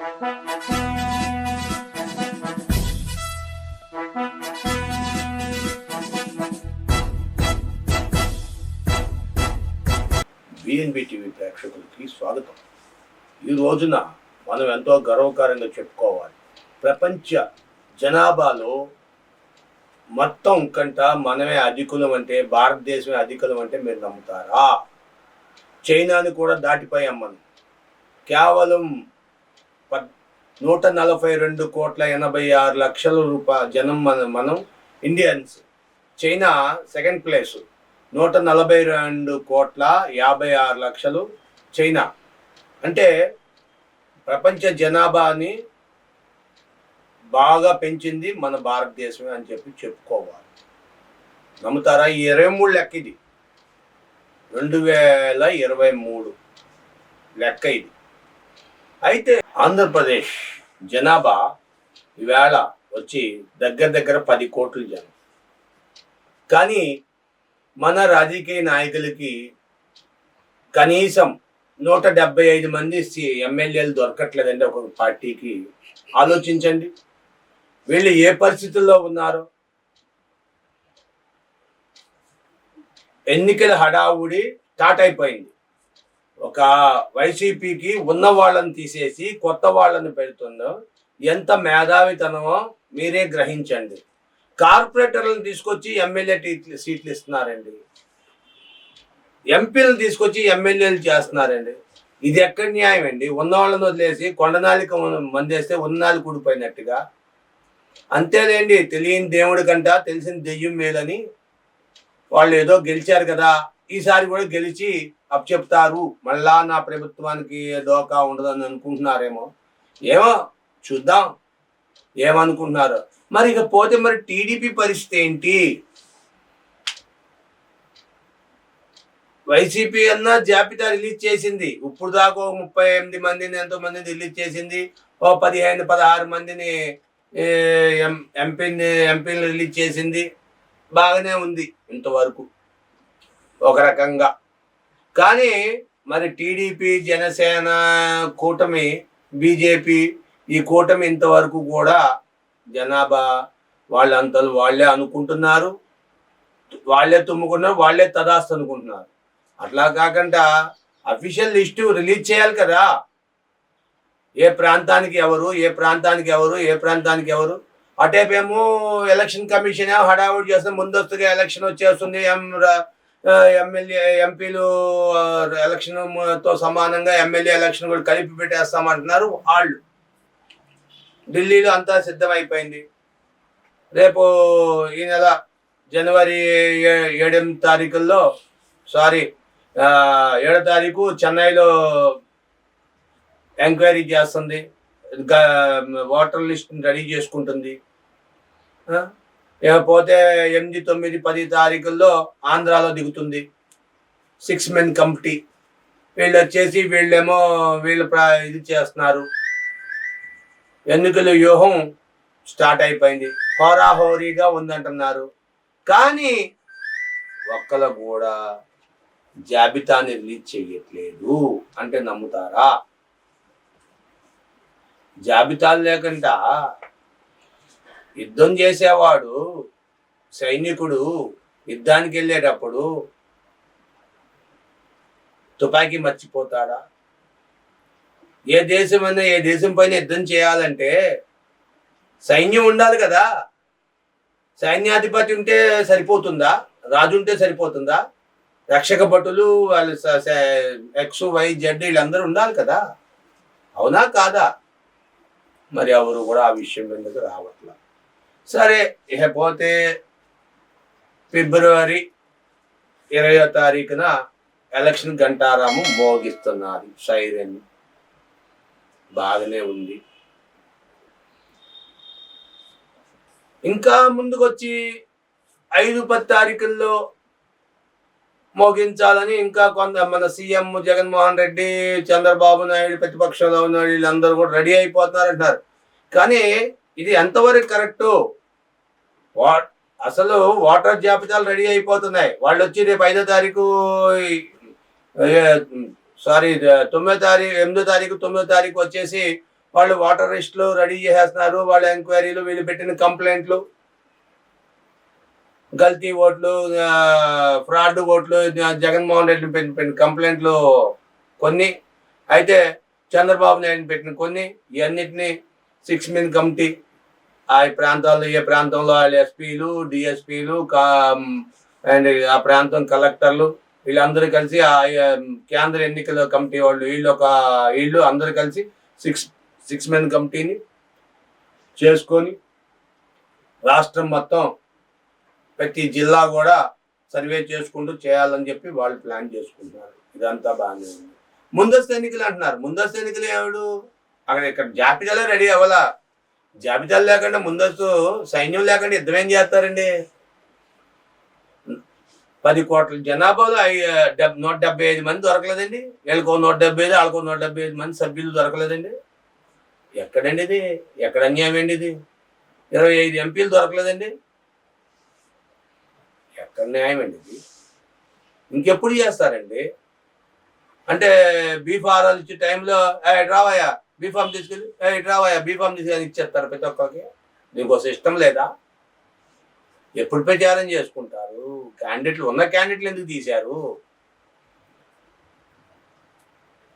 BNB TV ప్రేక్షకులకి స్వాగతం. ఈ రోజున మనం ఎంతో గర్వకారంగా చెప్పుకోవాలి. ప్రపంచ జనాభాలో మొత్తం కంట మనమే అధికులం అంటే భారతదేశమే అధికులం అంటే మీరు నమ్ముతారా? చైనాని కూడా దాటిపోయాం మనం. కేవలం నూట నలభై రెండు కోట్ల ఎనభై ఆరు లక్షల రూపాయ జనం మన మనం ఇండియన్స్ చైనా సెకండ్ ప్లేస్ నూట నలభై రెండు కోట్ల యాభై ఆరు లక్షలు చైనా అంటే ప్రపంచ జనాభాని బాగా పెంచింది మన భారతదేశమే అని చెప్పి చెప్పుకోవాలి. నమ్ముతారా? ఈ ఇరవై మూడు లెక్క ఇది. రెండు వేల ఇరవై మూడు లెక్క ఇది. అయితే ఆంధ్రప్రదేశ్ జనాభా ఈవేళ వచ్చి దగ్గర దగ్గర పది కోట్లు జనం. కానీ మన రాజకీయ నాయకులకి కనీసం నూట డెబ్బై ఐదు మంది సి- ఎమ్మెల్యేలు దొరకట్లేదండి ఒక పార్టీకి ఆలోచించండి. వీళ్ళు ఏ పరిస్థితుల్లో ఉన్నారు? ఎన్నికల హడావుడి స్టార్ట్ అయిపోయింది. ఒక వైసీపీకి ఉన్న వాళ్ళని తీసేసి కొత్త వాళ్ళని పెడుతుందో ఎంత మేధావితనమో మీరే గ్రహించండి. కార్పొరేటర్లను తీసుకొచ్చి ఎమ్మెల్యే సీట్లు ఇస్తున్నారండి. ఎంపీలను తీసుకొచ్చి ఎమ్మెల్యేలు చేస్తున్నారండి. ఇది ఎక్కడ న్యాయం అండి? ఉన్న వాళ్ళని వదిలేసి కొండనాలిక మందేస్తే ఉన్నాళ్ళు కూడిపోయినట్టుగా అంతేలేండి తెలియని దేవుడి కంట తెలిసిన దెయ్యం మేలని వాళ్ళు ఏదో గెలిచారు కదా ఈసారి కూడా గెలిచి అప్పచెప్తారు. మళ్ళా నా ప్రభుత్వానికి డోకా ఉండదని అనుకుంటున్నారేమో. ఏమో చూద్దాం. ఏమనుకుంటున్నారు? మరి ఇక పోతే మరి టీడీపీ పరిస్థితి ఏంటి? వైసీపీ అన్న జాబితా రిలీజ్ చేసింది. ఇప్పుడు దాకా ఒక ముప్పై ఎనిమిది మందిని ఎంతో మందిని రిలీజ్ చేసింది. ఓ పదిహేను పదహారు మందిని ఎం ఎంపీని ఎంపీని రిలీజ్ చేసింది. బాగానే ఉంది ఇంతవరకు. ఒక రకంగా. కానీ మరి టీడీపీ జనసేన కూటమి బీజేపీ ఈ కూటమి ఇంతవరకు కూడా జనాభా వాళ్ళంతలు వాళ్ళే అనుకుంటున్నారు. వాళ్ళే తుమ్ముకున్నారు వాళ్ళే తదాస్తు అనుకుంటున్నారు. అట్లా కాకుండా అఫీషియల్ లిస్టు రిలీజ్ చేయాలి కదా. ఏ ప్రాంతానికి ఎవరు ఏ ప్రాంతానికి ఎవరు ఏ ప్రాంతానికి ఎవరు. అటేపేమో ఎలక్షన్ కమిషన్ ఏమో హడావుడి చేస్తే ముందస్తుగా ఎలక్షన్ వచ్చేస్తుంది ఏం ఎమ్మెల్యే ఎంపీలు ఎలక్షన్తో ఎలక్షన్తో సమానంగా ఎమ్మెల్యే ఎలక్షన్ కూడా కలిపి పెట్టేస్తామంటున్నారు వాళ్ళు. ఢిల్లీలో అంతా సిద్ధమైపోయింది. రేపు ఈ నెల జనవరి ఏ- ఏడెనిమిది తారీఖుల్లో సారీ ఏడో తారీఖు చెన్నైలో ఎంక్వైరీ చేస్తుంది. ఓటర్ లిస్ట్ రెడీ చేసుకుంటుంది. ఇకపోతే ఎనిమిది తొమ్మిది పది తారీఖుల్లో ఆంధ్రాలో దిగుతుంది. సిక్స్ మెన్ కమిటీ వీళ్ళు వచ్చేసి వీళ్ళేమో వీళ్ళు ప్ర- ఇది చేస్తున్నారు. ఎన్నికల వ్యూహం స్టార్ట్ అయిపోయింది. హోరాహోరీగా ఉందంటున్నారు. కానీ ఒక్కల కూడా జాబితాని రిలీజ్ చేయట్లేదు అంటే నమ్ముతారా? జాబితాలు లేకుండా యుద్ధం చేసేవాడు సైనికుడు యుద్ధానికి వెళ్ళేటప్పుడు తుపాకీ మర్చిపోతాడా? ఏ దేశమైనా ఏ దేశం పైన యుద్ధం చేయాలంటే సైన్యం ఉండాలి కదా. సైన్యాధిపతి ఉంటే సరిపోతుందా? రాజు ఉంటే సరిపోతుందా? రక్షక భటులు వాళ్ళు ఎక్స్ వై జెడ్ వీళ్ళందరూ ఉండాలి కదా. అవునా కాదా? మరి ఎవరు కూడా ఆ విషయం ఎందుకు రావట్లేదు సరే ఇకపోతే ఫిబ్రవరి ఇరవయో తారీఖున ఎలక్షన్ గంటారాము మోగిస్తున్నారు సైరన్. బాగానే ఉంది. ఇంకా ముందుకొచ్చి ఐదు పది తారీఖుల్లో మోగించాలని ఇంకా కొంత మన సీఎం జగన్మోహన్ రెడ్డి చంద్రబాబు నాయుడు ప్రతిపక్షంలో ఉన్న వీళ్ళందరూ కూడా రెడీ అయిపోతున్నారంటున్నారు. కానీ ఇది ఎంతవరకు కరెక్టు? వా అసలు ఓటర్ జాబితాలు రెడీ అయిపోతున్నాయి. వాళ్ళు వచ్చి రేపు ఐదో తారీఖు సారీ తొమ్మిదో తారీఖు ఎనిమిదో తారీఖు తొమ్మిదో తారీఖు వచ్చేసి వాళ్ళు వాటర్ లిస్టులు రెడీ చేసేస్తున్నారు. వాళ్ళ ఎంక్వైరీలు వీళ్ళు పెట్టిన కంప్లైంట్లు. గల్తీ ఓట్లు ఫ్రాడ్ ఓట్లు జగన్మోహన్ రెడ్డి పెట్టిన పెట్టిన కంప్లైంట్లు కొన్ని. అయితే చంద్రబాబు నాయుడు పెట్టిన కొన్ని. ఇవన్నిటిని సిక్స్ మెన్ కమిటీ ఆ ప్రాంతాల్లో ఏ ప్రాంతంలో వాళ్ళు ఎస్పీలు డిఎస్పీలు కా అండ్ ఆ ప్రాంతం కలెక్టర్లు వీళ్ళందరూ కలిసి ఆ ఆ, కేంద్ర ఎన్నికల కమిటీ వాళ్ళు వీళ్ళు ఒక వీళ్ళు అందరూ కలిసి సిక్స్ సిక్స్ మెన్ కమిటీని చేసుకొని రాష్ట్రం మొత్తం ప్రతి జిల్లా కూడా సర్వే చేసుకుంటూ చేయాలని చెప్పి వాళ్ళు ప్లాన్ చేసుకుంటున్నారు. ఇదంతా బాగానే ఉంది. ముందస్తు ఎన్నికలు అంటున్నారు. ముందస్తు ఎన్నికలు ఎవడు అక్కడ ఇక్కడ జాబితాలో రెడీ అవ్వాలా? జాబితాలు లేకుండా ముందస్తు సైన్యం లేకుండా యుద్ధం ఏం చేస్తారండి? పది కోట్ల జనాభాలో డెబ్ నూట డెబ్బై ఐదు మంది దొరకలేదండి. వీళ్ళకో నూట డెబ్బై ఐదు వాళ్ళకో నూట డెబ్బై ఐదు మంది సభ్యులు దొరకలేదండి. ఎక్కడండి ఇది? ఎక్కడ అన్యాయం అండి ఇది? ఇరవై ఐదు ఎంపీలు దొరకలేదండి. ఎక్కడ న్యాయం అండి ఇది? ఇంకెప్పుడు చేస్తారండి? అంటే బీఫారాలు ఇచ్చే టైంలో ఇటు రావయ్యా బీఫామ్ తీసుకెళ్ళి ఇటు రావయ్యా బీఫామ్ తీసుకెళ్ళి ఇచ్చేస్తారు ప్రతి ఒక్కరికి. దీనికి ఇష్టం లేదా? ఎప్పుడు ప్రచారం చేసుకుంటారు? క్యాండిడేట్లు ఉన్న క్యాండిడేట్లు ఎందుకు తీశారు?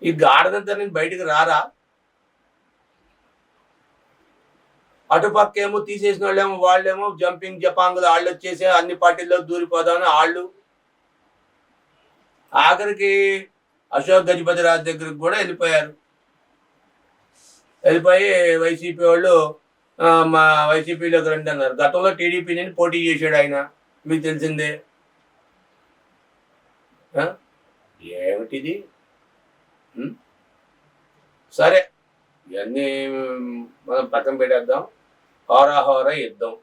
ఈ గాడిదంతా నేను బయటికి రారా? అటుపక్క ఏమో తీసేసిన వాళ్ళేమో వాళ్ళేమో జంపింగ్ జపాంగులు వాళ్ళు వచ్చేసి అన్ని పార్టీల్లో దూరిపోదామని వాళ్ళు ఆఖరికి అశోక్ గజపతి రాజు దగ్గరికి కూడా వెళ్ళిపోయారు. వెళ్ళిపోయి వైసీపీ వాళ్ళు మా వైసీపీలోకి రండి అన్నారు. గతంలో టీడీపీ పోటీ చేశాడు ఆయన మీకు తెలిసిందే. ఏమిటిది? సరే ఇవన్నీ మనం పక్కన పెట్టేద్దాం. హోరాహోర యుద్ధం.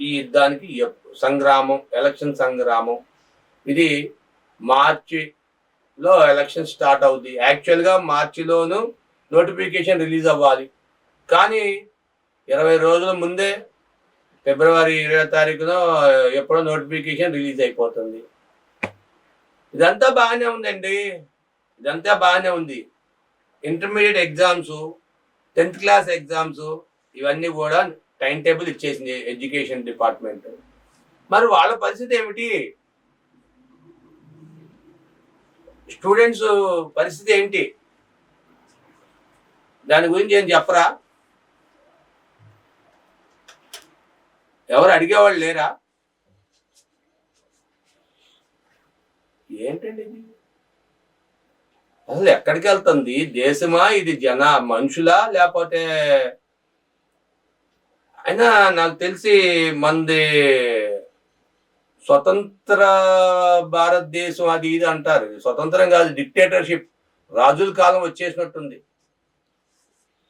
ఈ యుద్ధానికి సంగ్రామం ఎలక్షన్ సంగ్రామం. ఇది మార్చి లో ఎలక్షన్ స్టార్ట్ అవుద్ది. యాక్చువల్గా మార్చిలోను నోటిఫికేషన్ రిలీజ్ అవ్వాలి. కానీ ఇరవై రోజుల ముందే ఫిబ్రవరి ఇరవై తారీఖున ఎప్పుడో నోటిఫికేషన్ రిలీజ్ అయిపోతుంది. ఇదంతా బాగానే ఉందండి. ఇదంతా బాగానే ఉంది. Intermediate exams tenth class exams ఇవన్నీ కూడా టైం టేబుల్ ఇచ్చేసింది ఎడ్యుకేషన్ డిపార్ట్మెంట్. మరి వాళ్ళ పరిస్థితి ఏమిటి? స్టూడెంట్స్ పరిస్థితి ఏంటి? దాని గురించి ఏం చెప్పరా? ఎవరు అడిగేవాళ్ళు లేరా? ఏంటండి ఇది? అసలు ఎక్కడికి వెళ్తుంది? దేశమా? ఇది జన మనుషులా? లేకపోతే అయినా నాకు తెలిసి మంది స్వతంత్ర భారతదేశం అది ఇది అంటారు. స్వతంత్రం కాదు డిక్టేటర్షిప్ రాజుల కాలం వచ్చేసినట్టుంది.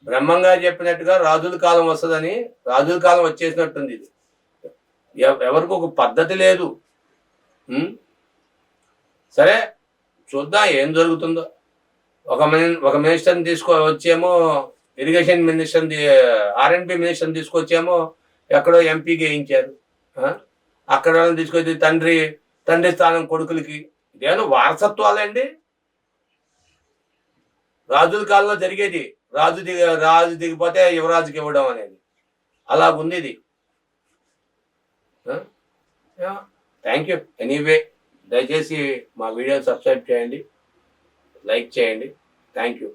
బ్రహ్మంగా చెప్పినట్టుగా రాజుల కాలం వస్తుందని రాజుల కాలం వచ్చేసినట్టుంది ఇది. ఎవరికి ఒక పద్ధతి లేదు. సరే చూద్దాం ఏం జరుగుతుందో. ఒక మిని ఒక మినిస్టర్ని తీసుకో వచ్చేమో ఇరిగేషన్ మినిస్టర్ ఆర్ఎండ్బి మినిస్టర్ని తీసుకొచ్చేమో ఎక్కడో ఎంపీ గేయించారు. అక్కడ వాళ్ళని తీసుకొచ్చి తండ్రి తండ్రి స్థానం కొడుకులకి. ఇదేమో వారసత్వాలండి. రాజుల కాలంలో జరిగేది. రాజు దిగ రాజు దిగిపోతే యువరాజుకి ఇవ్వడం అనేది. అలాగుంది ఇది థ్యాంక్ యూ. ఎనీవే దయచేసి మా వీడియో సబ్స్క్రైబ్ చేయండి. లైక్ చేయండి. Thank you.